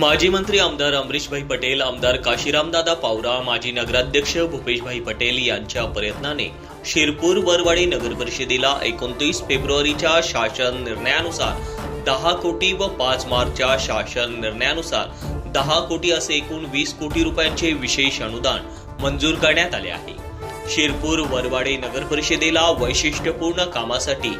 माजी मंत्री आमदार अमरीशभाई पटेल आमदार काशीरामदादा पावरा माजी नगराध्यक्ष भूपेशभाई पटेल यांच्या प्रयत्नाने शिरपूर वरवाडी नगर परिषदेला एकोणतीस फेब्रुवारीच्या शासन निर्णयानुसार दहा कोटी व पाच मार्चच्या शासन निर्णयानुसार दहा कोटी असे एकूण वीस कोटी रुपयांचे विशेष अनुदान मंजूर करण्यात आले आहे. शिरपूर वरवाडे नगर परिषदेला वैशिष्ट्यपूर्ण कामासाठी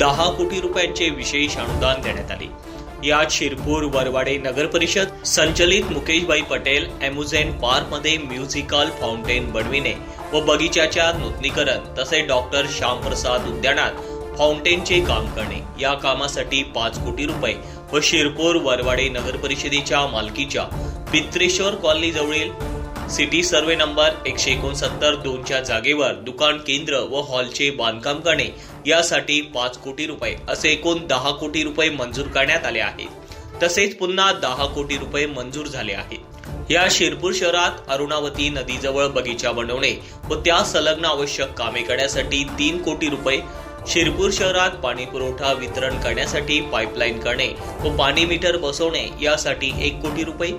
दहा कोटी रुपयांचे विशेष अनुदान देण्यात आले. यात शिरपूर वरवाडे नगर परिषद संचलित मुकेशभाई पटेल अम्युझेन पार्कमध्ये म्युझिकल फाउंटेन बनविणे व बगीच्याच्या नूतनीकरण तसेच डॉक्टर श्यामप्रसाद उद्यानात फाउंटेनचे काम करणे. या कामासाठी पाच कोटी रुपये व शिरपूर वरवाडे नगर परिषदेच्या मालकीच्या पित्रेश्वर कॉलनी जवळील सिटी सर्वे नंबर एकशे एकोणसत्तर दोनच्या जागेवर दुकान केंद्र व हॉलचे बांधकाम करणे यासाठी पाच कोटी रुपये असे एकूण दहा कोटी रुपये मंजूर करण्यात आले आहेत. तसेच पुन्हा दहा कोटी रुपये मंजूर झाले आहेत. या शिरपूर शहरात अरुणावती नदीजवळ बगीचा बनवणे व त्या संलग्न आवश्यक कामे करण्यासाठी तीन कोटी रुपये शिरपूर शहरात पाणी पुरवठा वितरण करण्यासाठी पाईपलाईन करणे व पाणी मीटर बसवणे यासाठी एक कोटी रुपये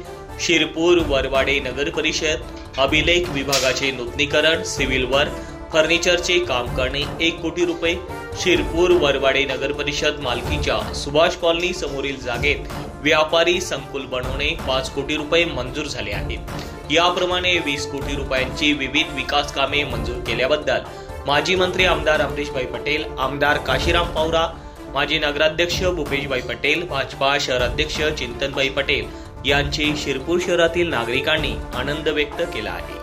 शिरपूर वरवाडे नगर परिषद अभिलेख विभागाचे नूतनीकरण सिव्हिल वर्क फर्निचरचे काम करणे एक कोटी रुपये. शिरपूर वरवाडे नगर परिषद मालकीच्या सुभाष कॉलनी समोरील जागेत व्यापारी संकुल बनवणे पाच कोटी रुपये मंजूर झाले आहेत. याप्रमाणे वीस कोटी रुपयांची विविध विकास कामे मंजूर केल्याबद्दल माजी मंत्री आमदार अमरीशभाई पटेल आमदार काशीराम पावरा माजी नगराध्यक्ष भूपेशभाई पटेल भाजपा शहराध्यक्ष चिंतनभाई पटेल यांचे शिरपूर शहरातील नागरिकांनी आनंद व्यक्त केला आहे.